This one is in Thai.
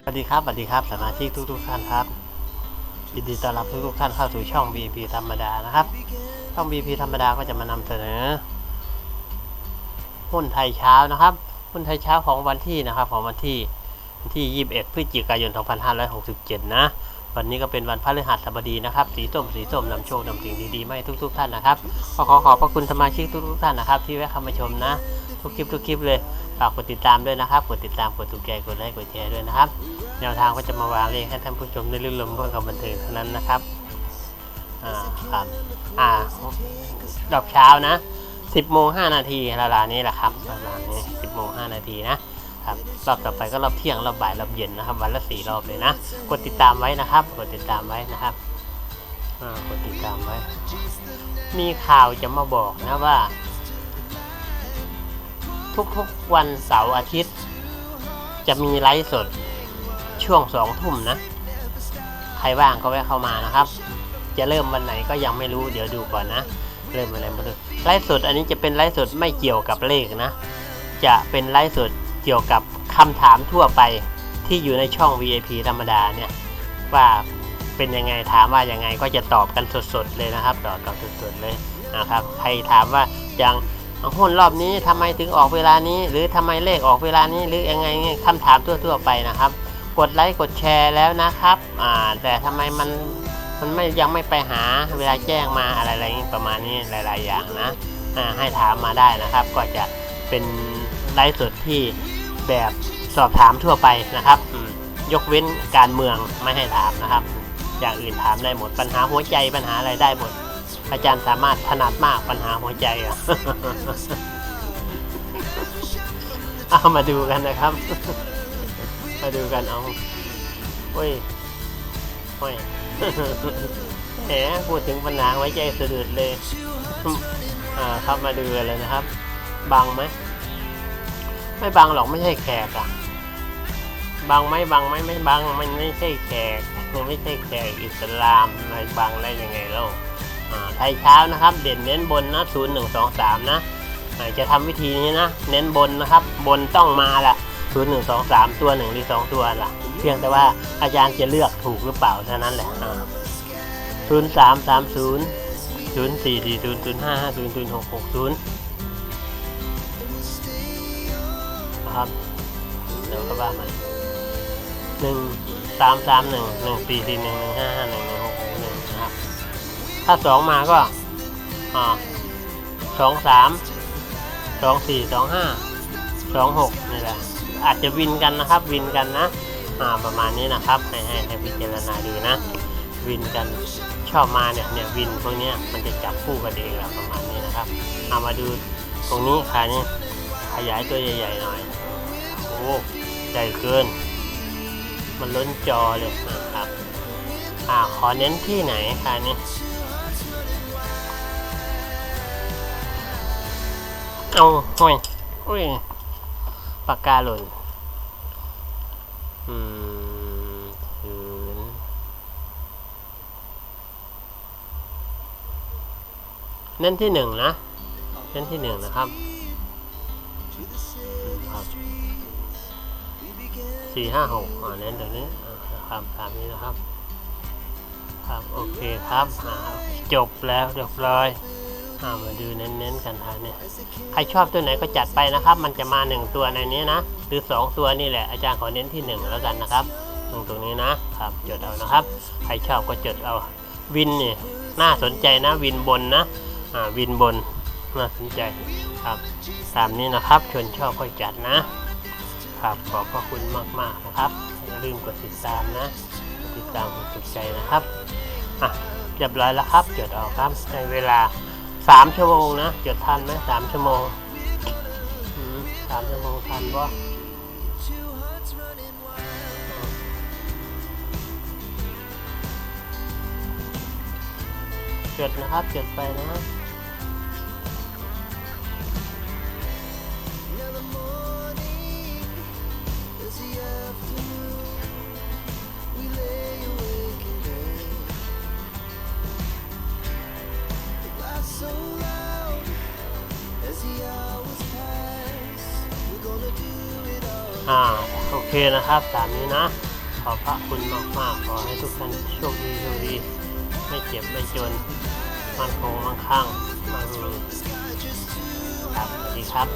สวัสดีครับสวัสดีครับสมาชิกทุกทุกๆท่านครับยินดีต้อนรับทุกทุกๆท่านเข้าสู่ช่อง BP ธรรมดานะครับ ช่อง BP ธรรมดาก็จะมานำเสนอหุ้นไทยเช้านะครับหุ้นไทยเช้าของวันที่นะครับ ของวันที่วันที่ 21 พฤศจิกายน 2567 นะวันนี้ก็เป็นวันพฤหัสบดีนะครับ สีส้มสีส้มนำโชคนำสิ่งดีๆมาให้ทุก ๆ ท่านนะครับก็ขอขอบพระคุณสมาชิกทุกๆท่านนะครับ ที่แวะเข้ามาชมนะ ทุกคลิปทุกคลิปเลย ฝากกดติดตามด้วยนะครับ กดติดตามกดถูกใจกดไลค์กดแชร์ด้วยนะครับ แนวทางก็จะมาวางเลขให้ท่านผู้ชมได้รื่นรมเพื่อความบันเทิงเท่านั้นนะครับอ่าครับอ่าดอกเช้านะ 10โมง5นาทีเวลานี้แหละครับประมานี้10โมง5นาทีนะครับรอบต่อไปก็รอบเที่ยงรอบบ่ายรอบเย็นนะครับ วันละสี่รอบเลยนะ กดติดตามไว้นะครับ กดติดตามไว้นะครับอ่ากดติดตามไว้ มีข่าวจะมาบอกนะว่า ทุกๆวันเสาร์อาทิตย์ จะมีไลฟ์สดช่วงสองทุ่มนะ ใครว่างก็แวะเข้ามานะครับ จะเริ่มวันไหนก็ยังไม่รู้เดี๋ยวดูก่อนนะ เริ่มวันไหนมาดูไลฟ์สดอันนี้จะเป็นไลฟ์สดไม่เกี่ยวกับเลขนะ จะเป็นไลฟ์สดเกี่ยวกับคำถามทั่วไปที่อยู่ในช่อง VIP ธรรมดาเนี่ยว่าเป็นยังไงถามว่ายังไงก็จะตอบกันสดๆเลยนะครับตอบกันสดๆเลยนะครับ ใครถามว่าย่าง หุ้นรอบนี้ทำไมถึงออกเวลานี้ หรือทำไมเลขออกเวลานี้หรือยังไงเนี่ยคำถามทั่วๆไปนะครับ กดไลค์กดแชร์แล้วนะครับอ่าแต่ทำไมมันมันไม่ยังไม่ไปหาเวลาแจ้งมาอะไรอะไรนี้ประมาณนี้หลาย ๆ อย่างนะอ่าให้ถามมาได้นะครับ ก็จะเป็นไลฟ์สดที่แบบสอบถามทั่วไปนะครับยกเว้นการเมืองไม่ให้ถามนะครับ อย่างอื่นถามได้หมดปัญหาหัวใจปัญหาอะไรได้หมด อาจารย์สามารถถนัดมากปัญหาหัวใจอะเอามาดูกันนะครับ มาดูกันเอาโอ้ยโอ้ยแหมพูดถึงปัญหาไว้ใจสะดุดเลยอ่าครับมาดูกันเลยนะครับ บังไหมไม่บังหรอกไม่ใช่แขกอะบังไหมบังไหมไม่บังมันไม่ใช่แขกมันไม่ใช่แขกอิสลามไม่บังได้ยังไงเล่า ไทยเช้านะครับ เด่นเน้นบนนะศูนย์หนึ่งสองสามนะจะทำวิธีนี้นะ เน้นบนนะครับ บนต้องมาละศูนย์หนึ่งสองสามตัวหนึ่งหรือสองตัวละเพียงแต่ว่าอาจารย์จะเลือกถูกหรือเปล่าเท่านั้นแหละศูนย์สามสามศูนย์ศูนย์สี่สี่ศูนย์ศูนย์ห้าห้าศูนย์ศูนย์หกหกศูนย์นะครับเดี๋ยวก็ว่ามาหนึ่งสามสามหนึ่งหนึ่งสี่สี่หนึ่งหนึ่งห้าห้าหนึ่ง ถ้าสองมาก็อ่าสองสามสองสี่สองห้าสองหกนี่แหละอาจจะวินกันนะครับวินกันนะอ่าประมาณนี้นะครับให้ให้ให้พิจารณาดูนะ วินกันชอบมาเนี่ยเนี่ยวินพวกนี้มันจะจับคู่กันเองแหละประมาณนี้นะครับเอามาดูตรงนี้ค่ะนี่ขยายตัวใหญ่ๆหน่อยโอ้ใหญ่เกิน มันล้นจอเลยนะครับอ่าขอเน้นที่ไหนค่ะนี่ เอาห่วยอุ้ยปากกาหล่นอืมศูนย์เน้นที่หนึ่งนะเน้นที่หนึ่งนะครับครับสี่ห้าหกอ่าเน้นตรงนี้อ่าครับตามนี้นะครับ ครับ โอเคครับอ่าจบแล้วเรียบร้อย อ่ามาดูเน้นๆกันทางเนี่ยใครชอบตัวไหนก็จัดไปนะครับ มันจะมาหนึ่งตัวในนี้นะหรือสองตัวนี่แหละอาจารย์ขอเน้นที่หนึ่งแล้วกันนะครับตรงตรงนี้นะครับจดเอานะครับ ใครชอบก็จดเอาวินเนี่ยน่าสนใจนะวินบนนะอ่าวินบนน่าสนใจครับตามนี้นะครับชวนชอบก็จัดนะครับขอบพระคุณมากๆนะครับอย่าลืมกดติดตามนะกดติดตามกดใจนะครับอะเรียบร้อยแล้วครับจดเอาครับในเวลา สามชั่วโมงนะจดทันไหมสามชั่วโมงสามชั่วโมงทันปะจดนะครับจดไปนะ อ่าโอเคนะครับตามนี้นะ ขอบพระคุณมากมากขอให้ทุกท่านโชคดีโชคดี ไม่เจ็บไม่จนมันคงมั่งคั่งมั่งมีครับสวัสดีครับ